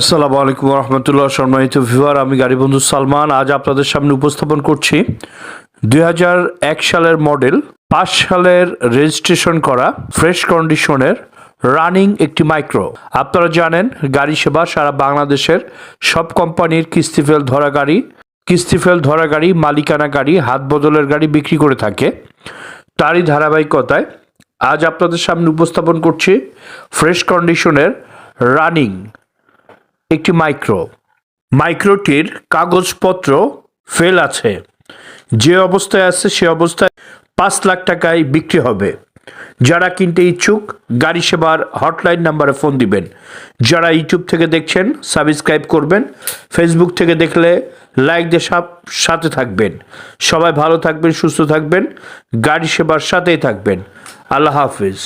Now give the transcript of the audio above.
আসসালামু আলাইকুম রহমতুল্লাহ সম্মানিত ভিউয়ার, আমি গাড়ি বন্ধু সালমান। আজ আপনাদের সামনে উপস্থাপন করছি দুই সালের মডেল, পাঁচ সালের রেজিস্ট্রেশন করা ফ্রেশ কন্ডিশনের রানিং একটি মাইক্রো আপনারা জানেন, গাড়ি সেবা সারা বাংলাদেশের সব কোম্পানির কিস্তিফেল ধরা গাড়ি কিস্তিফেল ধরা গাড়ি, মালিকানা গাড়ি, হাত বদলের গাড়ি বিক্রি করে থাকে। তারই ধারাবাহিকতায় আজ আপনাদের সামনে উপস্থাপন করছি ফ্রেশ কন্ডিশনের রানিং একটি মাইক্রো। মাইক্রোটির কাগজপত্র ফেল আছে। যে অবস্থায় আছে সে অবস্থায় পাঁচ লাখ টাকায় বিক্রি হবে। যারা কিনতে ইচ্ছুক, গাড়ি সেবার হটলাইন নাম্বারে ফোন দিবেন। যারা ইউটিউব থেকে দেখছেন, সাবস্ক্রাইব করবেন। ফেসবুক থেকে দেখলে লাইক দিয়ে সাথে থাকবেন। সবাই ভালো থাকবেন, সুস্থ থাকবেন। গাড়ি সেবার সাথেই থাকবেন। আল্লাহ হাফিজ।